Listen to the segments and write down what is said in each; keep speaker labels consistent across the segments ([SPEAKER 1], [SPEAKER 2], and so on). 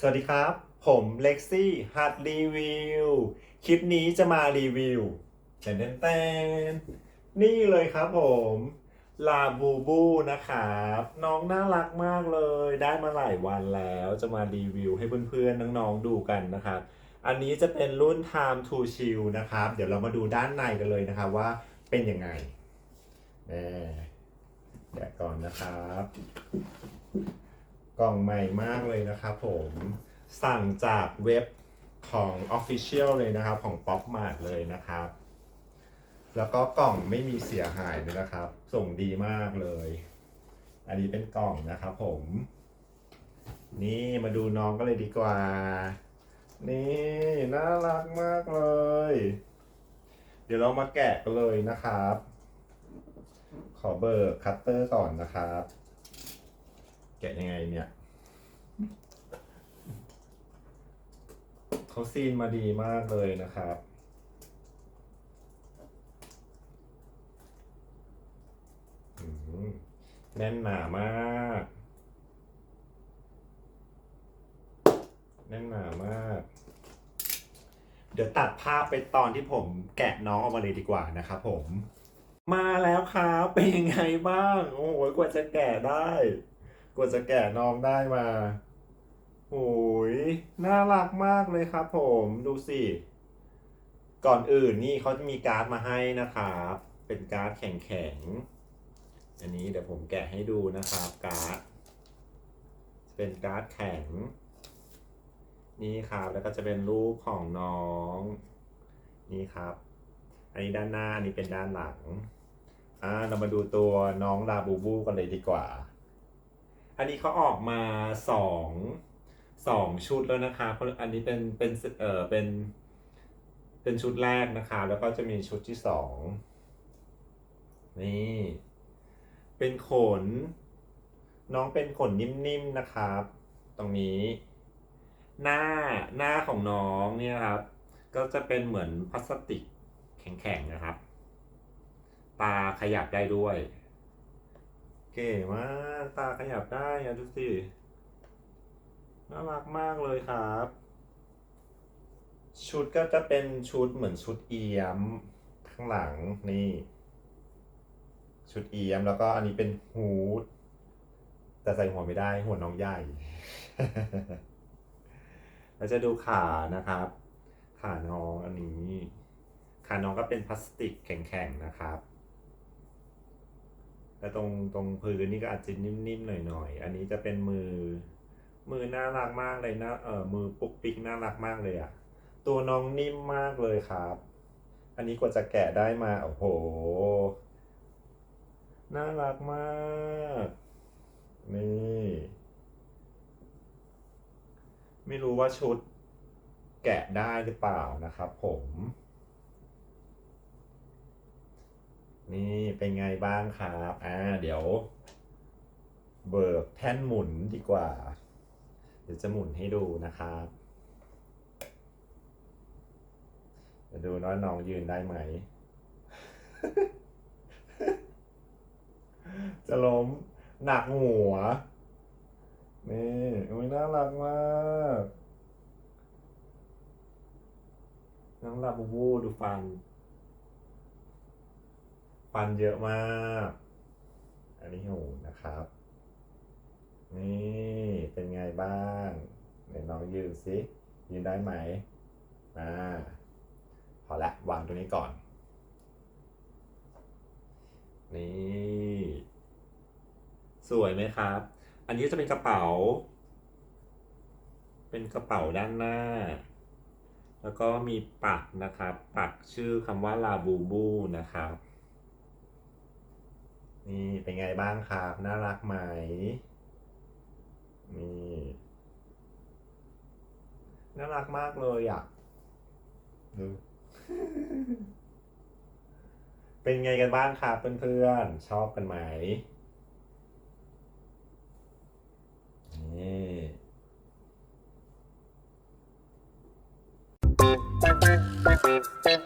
[SPEAKER 1] สวัสดีครับ ผมเล็กซี่ฮัดรีวิว คลิปนี้จะมารีวิวแตนแตนนี่เลยครับผมลาบูบูนะครับน้องน่ารักมากเลย ได้มาหลายวันแล้วจะมารีวิวให้เพื่อนๆ น้องๆ ดูกันนะครับ อันนี้จะเป็นรุ่น Time to Chill นะครับ เดี๋ยวเรามาดูด้านในกันเลยนะครับว่าเป็นยังไงแน่แกะก่อนนะครับ กล่องใหม่มากเลยนะครับผมสั่งจากเว็บของ Official เลยนะครับของ Pop Mart เลยนะครับ แล้วก็กล่องไม่มีเสียหายเลยนะครับ ส่งดีมากเลย อันนี้เป็นกล่องนะครับผม นี่มาดูน้องก็เลยดีกว่า นี่น่ารักมากเลย เดี๋ยวเรามาแกะกันเลยนะครับ ขอเบิกคัตเตอร์ก่อนนะครับะยังไงเนี่ยเขาซีนมาดีมากเลยนะครับอืมแน่นหนามาก แน่นหนามาก เดี๋ยวตัดภาพไปตอนที่ผมแกะน้องออกมาเลยดีกว่านะครับผม มาแล้วครับ เป็นยังไงบ้าง โอ้โห กว่าจะแกะได้ กว่าจะแกะน้องได้มาโอ้ยน่ารักมากเลยครับผมดูสิ ก่อนอื่นนี่เขาจะมีการ์ดมาให้นะครับ เป็นการ์ดแข็งๆ อันนี้เดี๋ยวผมแกะให้ดูนะครับการ์ด เป็นการ์ดแข็ง นี่ครับแล้วก็จะเป็นรูปของน้อง นี่ครับ อันนี้ด้านหน้าอันนี้เป็นด้านหลังอ่าเรามาดูตัวน้องลาบูบูกันเลยดีกว่า อันนี้เขาออกมาสองสองชุดแล้วนะคะเพราะอันนี้เป็นเป็นเออเป็นเป็นชุดแรกนะคะ แล้วก็จะมีชุดที่สองนี่ เป็นขน น้องเป็นขนนิ่มๆนะครับ ตรงนี้ หน้าหน้าของน้องเนี่ยครับ ก็จะเป็นเหมือนพลาสติกแข็งๆนะครับ ตาขยับได้ด้วย เก๋มากตาขยับได้อะดูสิ น่ารักมากเลยครับ ชุดก็จะเป็นชุดเหมือนชุดเอียมข้างหลังนี่ ชุดเอียมแล้วก็อันนี้เป็นฮูดแต่ใส่หัวไม่ได้หัวน้องใหญ่เราจะดูขานะครับ ขาน้องอันนี้ ขาน้องก็เป็นพลาสติกแข็งๆนะครับ แล้วตรงตรงพื้นนี่ก็อาจจะนิ่มๆหน่อยๆ อันนี้จะเป็นมือ มือน่ารักมากเลยนะเออมือปุกปิกน่ารักมากเลยอะตัวน้องนิ่มมากเลยครับ อันนี้กว่าจะแกะได้มาโอ้โห น่ารักมาก นี่ไม่รู้ว่าชุดแกะได้หรือเปล่านะครับผม นี่เป็นไงบ้างครับอ่าเดี๋ยว เบิกแท่นหมุนดีกว่า เดี๋ยวจะหมุนให้ดูนะครับจะดูว่าน้องยืนได้ไหม จะล้มหนักหัว นี่อุ้ยน่ารักมากน้องลาบูบูดูฟัน ฟันเยอะมาก อันนี้หูนะครับ นี่เป็นไงบ้างไหนน้องยืนสิยืนได้ไหมอ่าพอละวางตัวนี้ก่อน นี่ สวยไหมครับ อันนี้จะเป็นกระเป๋า เป็นกระเป๋าด้านหน้า แล้วก็มีปักนะครับ ปักชื่อคำว่าลาบูบูนะครับ นี่เป็นไงบ้างครับน่ารักไหมนี่น่ารักมากเลยอะดูเป็นไงกันบ้างครับเพื่อนๆชอบกันไหมนี่
[SPEAKER 2] Thank you.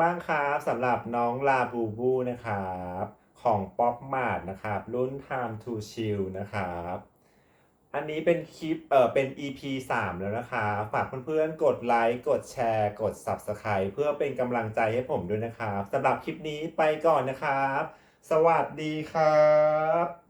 [SPEAKER 1] บ้างครับสำหรับน้องลาบูบูนะครับของป๊อปมาดนะครับรุ่น Time to Chill นะครับอันนี้เป็นคลิปเออเป็น EP 3 แล้วนะครับฝากเพื่อนๆ กดไลค์กดแชร์ กด Subscribe เพื่อเป็นกำลังใจให้ผมด้วยนะครับสำหรับคลิปนี้ไปก่อนนะครับ สวัสดีครับ